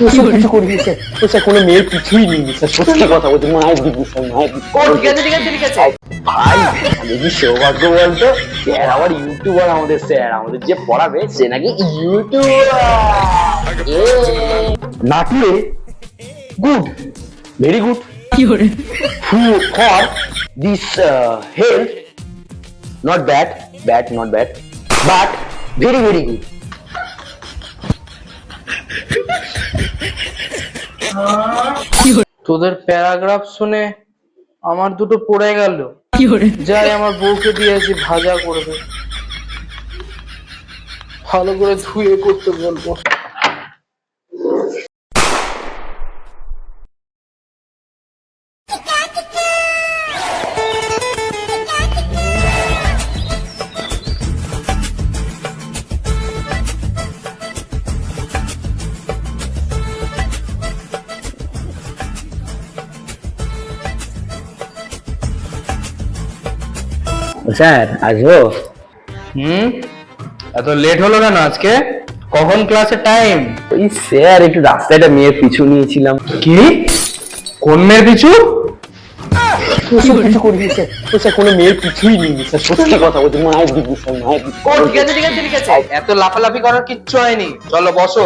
কিছু করিনি স্যার ও স্যার কোনো মেয়ের কিছুই নেই স্যার সত্যি কথা বলছি মায়ের দিদি স্যার মায়ের দিদি ঠিক আছে ঠিক আছে ঠিক আছে। ভাই আমাদের কি সৌভাগ্য বলতো স্যার আবার ইউটিউবার আমাদের স্যার আমাদের যে পড়াবে সে নাকি YouTuber. নাটলে good very good. bad not bad but very very good. তোদের প্যারাগ্রাফ শুনে আমার দুটো পড়ে গেল। যাই আমার বউকে দিয়েছি ভাজা করবে। ভালো করে ধুয়ে করতে বলব। স্যার আসব। হুম? এত লেট হলো কেন আজকে? কখন ক্লাসের টাইম ওই স্যার একটু রাস্তায় একটা মেয়ের পিছু নিয়েছিলাম। কি? কোন মেয়ের পিছু? কোনো মেয়ের স্যার সত্যি কথা বলছি মায়ের দিদি স্যার মায়ের দিদি ও ঠিক আছে ঠিক আছে ঠিক আছে। এত লাফালাফি করার কিচ্ছু হয়নি। চলো বসো।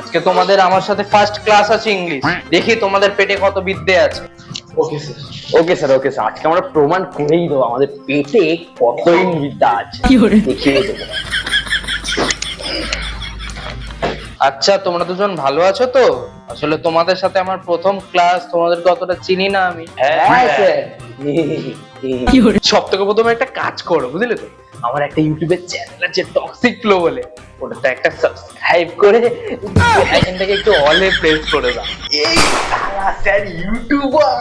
আজকে তোমাদের আমার সাথে ফার্স্ট ক্লাস আছে ইংলিশ দেখি তোমাদের পেটে কত বিদ্যে আছে। ওকে স্যার ওকে স্যার আজকে আমরা প্রমাণ করেই দেবো আমাদের পেটে কত বিদ্যা আছে। দেখিয়ে দেবো। আচ্ছা তোমরা দুজন ভালো আছো তো? আসলে তোমাদের সাথে আমার প্রথম ক্লাস তোমাদেরকে অতটা চিনি না আমি। হ্যাঁ স্যার। সব থেকে প্রথমে একটা কাজ করো বুঝলে তো? আমার একটা ইউটিউবের চ্যানেল আছে টক্সিক ফ্লো বলে। ওটাতে একটা সাবস্ক্রাইব করে আইকনটাকে একটু অলে প্রেস করে দাও। এই স্যার ইউটিউবার।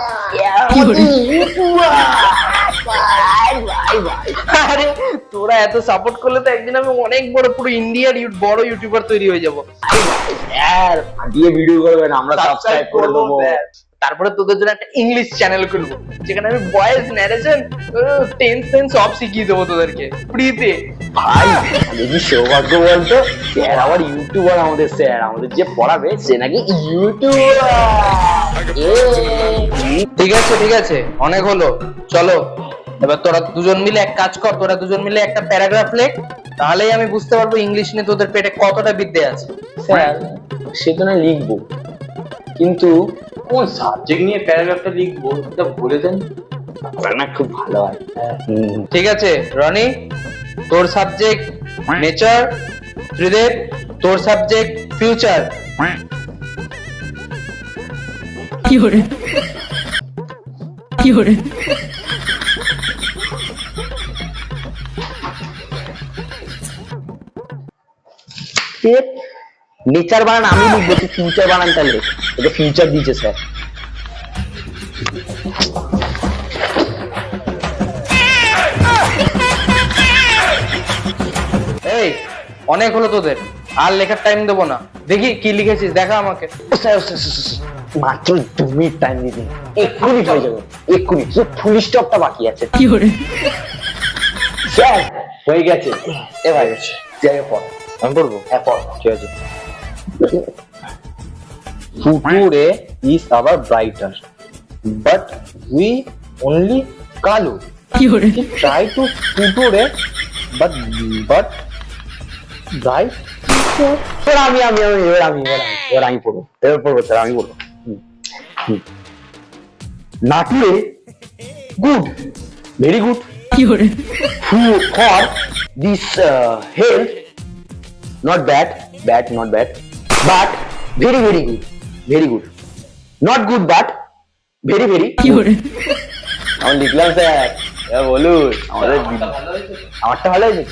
আরে তোরা এত সাপোর্ট করলে তো একদিন আমি অনেক বড় পুরো ইন্ডিয়ার বড় ইউটিউবার তৈরি হয়ে যাব। স্যার দিয়ে ভিডিও করবেন আমরা সাবস্ক্রাইব করে দেবো। তারপরে তোদের জন্য একটা ইংলিশ চ্যানেল খুলবো যেখানে আমি ভয়েস ন্যারেশন টেন্স টেন্স সব শিখিয়ে দেবো তোদেরকে ফ্রিতে ভাই আমাদের সৌভাগ্য বলতো? স্যার আবার ইউটিউবার আমাদের স্যার আমাদের যে পড়াবে সে নাকি ইউটিউবার ঠিক আছে ঠিক আছে। অনেক হলো। চলো এবার তোরা দুজন মিলে এক কাজ কর তোরা দুজন মিলে একটা প্যারাগ্রাফ লেখ তাহলেই আমি বুঝতে পারব ইংলিশ নিয়ে তোদের পেটে কতটা বিদ্যে আছে। স্যার সে তো না লিখব। কিন্তু কোন সাবজেক্ট নিয়ে প্যারাগ্রাফটা লিখব এটা বলে দেন। না খুব ভালো হয়। ঠিক আছে রনি তোর সাবজেক্ট নেচার ত্রিদেব তোর সাবজেক্ট ফিউচার নেচার বানান আমি লিখব তুই ফিউচার বানান তাহলে। এটা ফিউচার দিয়েছে স্যার এই অনেক হলো তোদের। আর লেখার টাইম দেবো না। দেখি কি লিখেছিস দেখা আমাকে। মাত্র দু মিনিট টাইম দিন এক্ষুনি হয়ে যাবে। এক্ষুনি। শুধু ফুল স্টপটা বাকি আছে। স্যার হয়ে গেছে। এ ভাই যাই হোক আমি পড়ব? হ্যাঁ পড়। ঠিক আছে। Future is our brighter but we only কালো। Try to future but but bright এবার আমি আমি আমি এবার আমি এবার আমি এবার আমি পড়ব। এবার পড়ব স্যার আমি পড়ব। Nature good very good who for this uh, health not bad bad not bad but very very good very good not good but very very good আমি লিখলাম স্যার বলুন আমাদের আমারটা ভালো হয়েছে?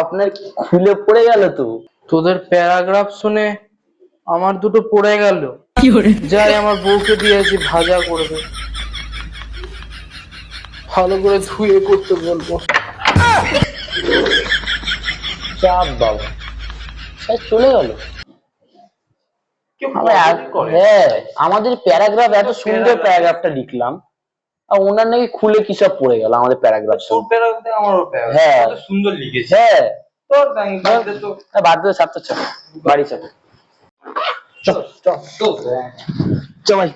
আপনার কি খুলে পড়ে গেল তো। তোদের প্যারাগ্রাফ শুনে আমার দুটো পড়ে গেল। যাই আমার বউকে দিয়েছি ভাজা করবে। ভালো করে ধুয়ে করতে বলব। চাপ বাবা চলে গেল। হ্যাঁ আমাদের প্যারাগ্রাফ এত সুন্দর প্যারাগ্রাফটা লিখলাম। আর ওনার নাকি খুলে কি সব পড়ে গেল আমাদের প্যারাগ্রাফ হ্যাঁ। সুন্দর লিখেছে হ্যাঁ। বাদ বাড়ি চল। চল চল। চল ভাই।